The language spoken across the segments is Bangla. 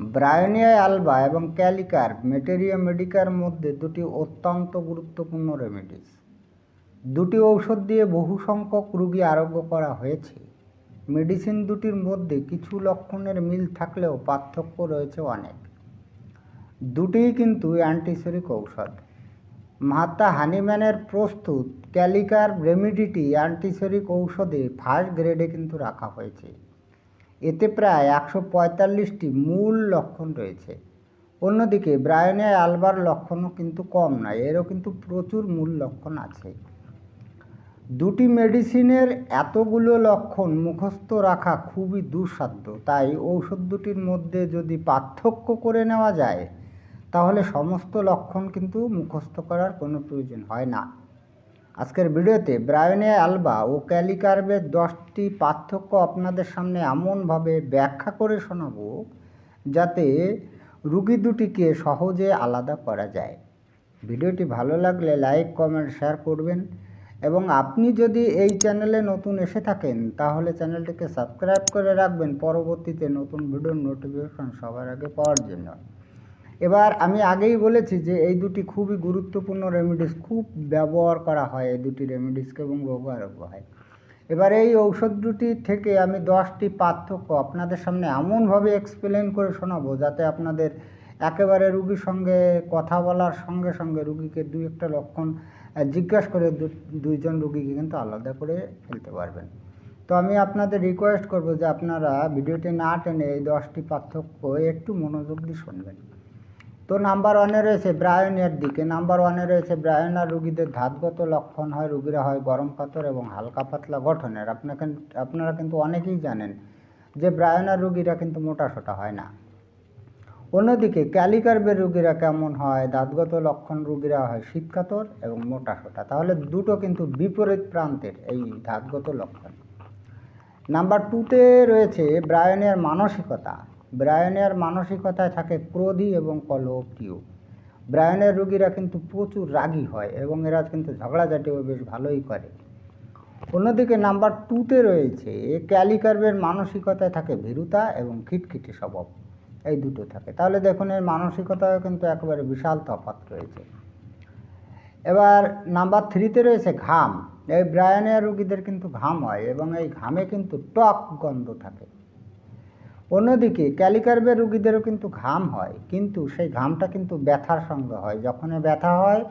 ব্রায়োনিয়া অ্যালবা এবং ক্যালিকার মেটেরিয়া মেডিকার মধ্যে দুটি অত্যন্ত গুরুত্বপূর্ণ রেমেডিস। দুটি ঔষধ দিয়ে বহু সংখ্যক রোগী আরোগ্য করা হয়েছে। মেডিসিন দুটির মধ্যে কিছু লক্ষণের মিল থাকলেও পার্থক্য রয়েছে অনেক। দুটিই কিন্তু অ্যান্টিসেরিক ঔষধ। মাহাত্মা হানিম্যানের প্রস্তুত ক্যালিকার রেমিডিটি অ্যান্টিসেরিক ঔষধে ফার্স্ট গ্রেডে কিন্তু রাখা হয়েছে। এতে প্রায় একশো পঁয়তাল্লিশটি মূল লক্ষণ রয়েছে। অন্যদিকে ব্রায়নে আলবার লক্ষণও কিন্তু কম নয় এরও কিন্তু প্রচুর মূল লক্ষণ আছে। দুটি মেডিসিনের এতগুলো লক্ষণ মুখস্থ রাখা খুবই দুঃসাধ্য, তাই ঔষধ দুটির মধ্যে যদি পার্থক্য করে নেওয়া যায়, তাহলে সমস্ত লক্ষণ কিন্তু মুখস্থ করার কোনো প্রয়োজন হয় না। আজকের ভিডিওতে ব্রায়নে আলবা ও ক্যালিকার্বের দশটি পার্থক্য আপনাদের সামনে এমনভাবে ব্যাখ্যা করে শোনাবো, যাতে রুগী দুটিকে সহজে আলাদা করা যায়। ভিডিওটি ভালো লাগলে লাইক, কমেন্ট, শেয়ার করবেন। এবং আপনি যদি এই চ্যানেলে নতুন এসে থাকেন, তাহলে চ্যানেলটিকে সাবস্ক্রাইব করে রাখবেন। পরবর্তীতে নতুন ভিডিওর নোটিফিকেশন সবার আগে পাওয়ার জন্য। এবার আমি আগেই বলেছি যে এই দুটি খুবই গুরুত্বপূর্ণ রেমিডিস খুব ব্যবহার করা হয় এই দুটি রেমিডিসকে এবং আরোগ্য হয় এবার এই ঔষধ দুটি থেকে আমি দশটি পার্থক্য আপনাদের সামনে এমনভাবে এক্সপ্লেন করে শোনাবো যাতে আপনাদের একেবারে রুগীর সঙ্গে কথা বলার সঙ্গে সঙ্গে রুগীকে দুই একটা লক্ষণ জিজ্ঞাসা করে দুইজন রুগীকে কিন্তু আলাদা করে ফেলতে পারবেন। তো আমি আপনাদের রিকোয়েস্ট করব যে আপনারা ভিডিওটি না টেনে এই দশটি পার্থক্য একটু মনোযোগ দিয়ে শুনবেন। তো নাম্বার ওয়ানে রয়েছে ব্রায়নের দিকে। নাম্বার ওয়ানে রয়েছে ব্রায়নার রুগীদের ধাতগত লক্ষণ হয়, রুগীরা হয় গরম পাথর এবং হালকা পাতলা গঠনের। আপনাকে, আপনারা কিন্তু অনেকেই জানেন যে ব্রায়নার রুগীরা কিন্তু মোটা সোটা হয় না। অন্যদিকে ক্যালিকার্বের রুগীরা কেমন হয় দাঁতগত লক্ষণ রুগীরা হয় শীতকাতর এবং মোটা সোটা। তাহলে দুটো কিন্তু বিপরীত প্রান্তের এই দাঁতগত লক্ষণ। নাম্বার টুতে রয়েছে ব্রায়নের মানসিকতা। ব্রায়নের মানসিকতায় থাকে ক্রোধী এবং কলপ্রিয় ব্রায়নের রুগীরা কিন্তু প্রচুর রাগী হয় এবং এরা কিন্তু ঝগড়াঝাটিও বেশ ভালোই করে। অন্যদিকে নাম্বার টুতে রয়েছে ক্যালিকার্বের মানসিকতায় থাকে ভীরুতা এবং খিটখিটে স্বভাব। এই দুটো থাকে। তাহলে দেখুন, এর মানসিকতায় কিন্তু একেবারে বিশাল তফাৎ রয়েছে। এবার নাম্বার থ্রিতে রয়েছে ঘাম। এই ব্রায়ানিয়া রুগীদের কিন্তু ঘাম হয় এবং এই ঘামে কিন্তু টক গন্ধ থাকে। অন্যদিকে ক্যালিকার্বের রুগীদেরও কিন্তু ঘাম হয়, কিন্তু সেই ঘামটা কিন্তু ব্যথার সঙ্গে হয়। যখনই ব্যথা হয়,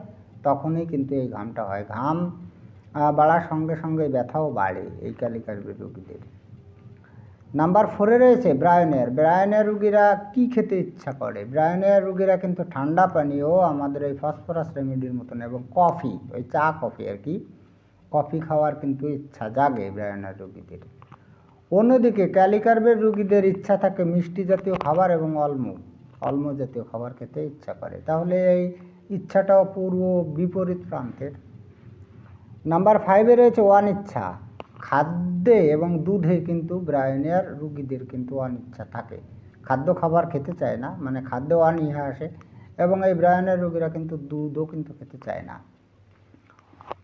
তখনই কিন্তু এই ঘামটা হয়। ঘাম বাড়ার সঙ্গে সঙ্গে ব্যথাও বাড়ে এই ক্যালিকার্বের রুগীদের। নাম্বার ফোরে রয়েছে ব্রায়নের ব্রায়নের রুগীরা কি খেতে ইচ্ছা করে? ব্রায়নের রুগীরা কিন্তু ঠান্ডা পানীয়, আমাদের এই ফসফরাস রেমেডির মতন, এবং কফি, ওই চা কফি আর কি, কফি খাওয়ার কিন্তু ইচ্ছা জাগে ব্রায়নের রুগীদের। অন্যদিকে ক্যালিকার্বের রুগীদের ইচ্ছা থাকে মিষ্টি জাতীয় খাবার এবং অল্ম অল্ম জাতীয় খাবার খেতে ইচ্ছা করে। তাহলে এই ইচ্ছাটাও পূর্ব বিপরীত প্রান্তের। নাম্বার ফাইভে রয়েছে অনিচ্ছা। খাদ্যে এবং দুধে কিন্তু ব্রায়নিয়ার রুগীদের কিন্তু অনিচ্ছা থাকে। খাদ্য খাবার খেতে চায় না মানে খাদ্য অনীহা আসে এবং এই ব্রায়নের রুগীরা কিন্তু দুধও কিন্তু খেতে চায় না।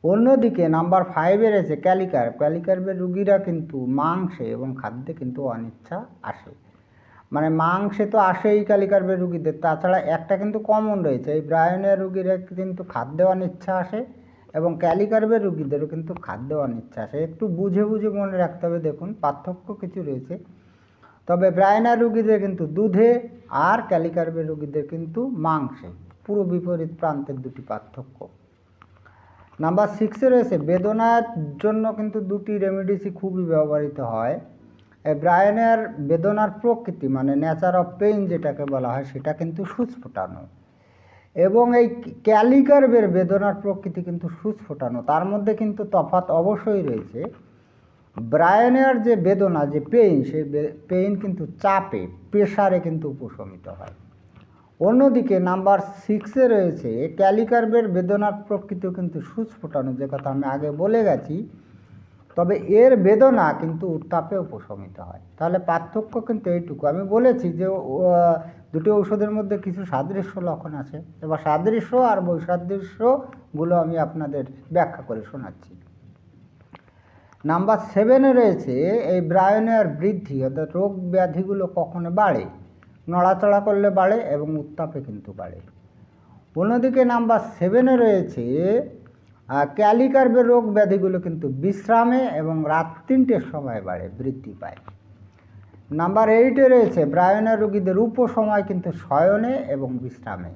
অন্যদিকে নাম্বার ফাইভে রয়েছে ক্যালিকার। ক্যালিকার্বের রুগীরা কিন্তু মাংসে এবং খাদ্যে কিন্তু অনিচ্ছা আসে। মানে মাংসে তো আসেই ক্যালিকার্বের রুগীদের। তাছাড়া একটা কিন্তু কমন রয়েছে। এই ব্রায়নের রুগীরা কিন্তু খাদ্যে অনিচ্ছা আসে এবং ক্যালিকার্বের রুগীদেরও কিন্তু খাদ্য অনিচ্ছা আসে। একটু বুঝে বুঝে মনে রাখতে হবে, দেখুন, পার্থক্য কিছু রয়েছে। তবে ব্রায়নার রুগীদের কিন্তু দুধে আর ক্যালিকার্বের রুগীদের কিন্তু মাংসে। পুরো বিপরীত প্রান্তের দুটি পার্থক্য। নাম্বার সিক্সে রয়েছে, বেদনার জন্য কিন্তু দুটি রেমেডিসই খুবই ব্যবহৃত হয়। ব্রায়নের বেদনার প্রকৃতি মানে নেচার অফ পেইন যেটাকে বলা হয়, সেটা কিন্তু সুচ ফোটানো। এবং এই ক্যালিকার্বের বেদনার প্রকৃতি কিন্তু সুচ ফোটানো। তার মধ্যে কিন্তু তফাৎ অবশ্যই রয়েছে। ব্রায়নের যে বেদনা, যে পেইন সেই পেইন কিন্তু চাপে প্রেশারে কিন্তু উপশমিত হয়। অন্যদিকে নাম্বার সিক্সে রয়েছে ক্যালিকার্বের বেদনার প্রকৃতিও কিন্তু সুচ ফোটানো, যে কথা আমি আগে বলে গেছি। তবে এর বেদনা কিন্তু উত্তাপে উপশমিত হয়। তাহলে পার্থক্য কিন্তু এইটুকু। আমি বলেছি যে দুটি ঔষধের মধ্যে কিছু সাদৃশ্য লক্ষণ আছে। এবার সাদৃশ্য আর বৈসাদৃশ্যগুলো আমি আপনাদের ব্যাখ্যা করে শোনাচ্ছি। নাম্বার সেভেনে রয়েছে, এই ব্রায়নের বৃদ্ধি অর্থাৎ রোগ ব্যাধিগুলো কখনো বাড়ে? নড়াচড়া করলে বাড়ে এবং উত্তাপে কিন্তু বাড়ে। অন্যদিকে নাম্বার সেভেনে রয়েছে ক্যালিকার্বের রোগ ব্যাধিগুলো কিন্তু বিশ্রামে এবং রাত তিনটের সময় বাড়ে, বৃদ্ধি পায়। নাম্বার এইটে রয়েছে, ব্রায়নের রোগীদের উপসময় কিন্তু শয়নে এবং বিশ্রামে।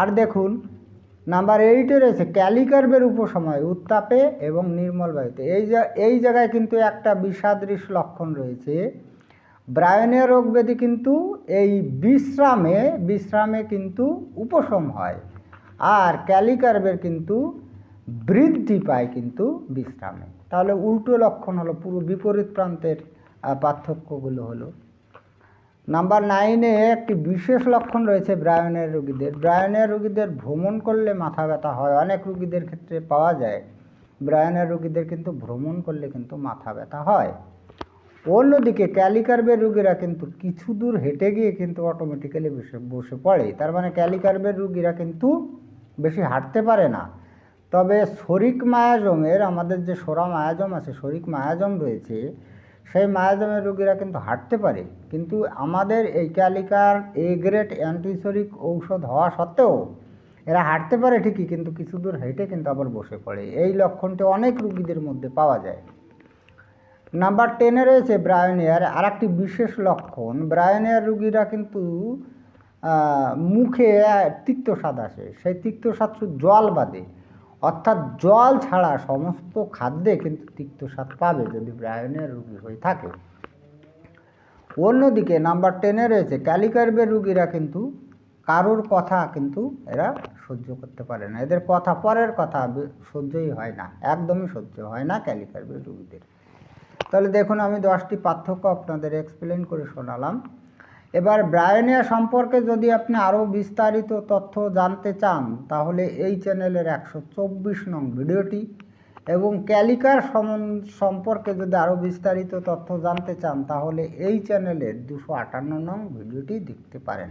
আর দেখুন নাম্বার এইটে রয়েছে ক্যালিকার্বের উপসময় উত্তাপে এবং নির্মল বায়ুতে। এই এই জায়গায় কিন্তু একটা বিষাদৃশ লক্ষণ রয়েছে ব্রায়নীয় রোগ ব্যাধি কিন্তু এই বিশ্রামে বিশ্রামে কিন্তু উপশম হয়। আর ক্যালিকার্বের কিন্তু বৃদ্ধি পায় কিন্তু বিশ্রামে। তাহলে উল্টো লক্ষণ হলো, পুরো বিপরীত প্রান্তের পার্থক্যগুলো হলো। নাম্বার নাইনে একটি বিশেষ লক্ষণ রয়েছে ব্রায়নের রোগীদের। ব্রায়নের রোগীদের ভ্রমণ করলে মাথা ব্যথা হয়, অনেক রোগীদের ক্ষেত্রে পাওয়া যায়। ব্রায়নের রোগীদের কিন্তু ভ্রমণ করলে কিন্তু মাথা ব্যথা হয়। অন্যদিকে ক্যালিকার্বের রুগীরা কিন্তু কিছু দূর হেঁটে গিয়ে কিন্তু অটোমেটিক্যালি বসে বসে পড়ে। তার মানে ক্যালিকার্বের রুগীরা কিন্তু বেশি হাঁটতে পারে না। তবে শরিক মায়াজমের, আমাদের যে সোরা মায়াজম আছে, শরিক মায়াজম রয়েছে, সেই মায়াজমের রোগীরা কিন্তু হাঁটতে পারে। কিন্তু আমাদের এই ক্যালিকার এ গ্রেড অ্যান্টিসরিক ঔষধ হওয়া সত্ত্বেও এরা হাঁটতে পারে ঠিকই, কিন্তু কিছু দূর হেঁটে কিন্তু আবার বসে পড়ে। এই লক্ষণটি অনেক রুগীদের মধ্যে পাওয়া যায়। নাম্বার টেনে রয়েছে ব্রায়নিয়ার আর একটি বিশেষ লক্ষণ, ব্রায়নিয়ার রুগীরা কিন্তু মুখে তিক্ত স্বাদ আসে। সেই তিক্ত স্বাদ জল বাদে, অর্থাৎ জল ছাড়া সমস্ত খাদ্যে কিন্তু তিক্ত স্বাদ পাবে যদি ব্রায়নিয়ার রুগী হয়ে থাকে। অন্যদিকে নাম্বার টেনে রয়েছে, ক্যালিকার্বের রুগীরা কিন্তু কারোর কথা কিন্তু এরা সহ্য করতে পারে না। এদের কথা, পরের কথা, সহ্যই হয় না, একদমই সহ্য হয় না ক্যালিকার্বের রুগীদের। তাহলে দেখুন আমি দশটি পার্থক্য আপনাদের এক্সপ্লেন করে শোনালাম। এবার ব্রায়নিয়া সম্পর্কে যদি আপনি আরও বিস্তারিত তথ্য জানতে চান, তাহলে এই চ্যানেলের একশো চব্বিশ নং ভিডিওটি এবং ক্যালিকার সম্পর্কে যদি আরও বিস্তারিত তথ্য জানতে চান, তাহলে এই চ্যানেলের দুশো আটান্ন নং ভিডিওটি দেখতে পারেন।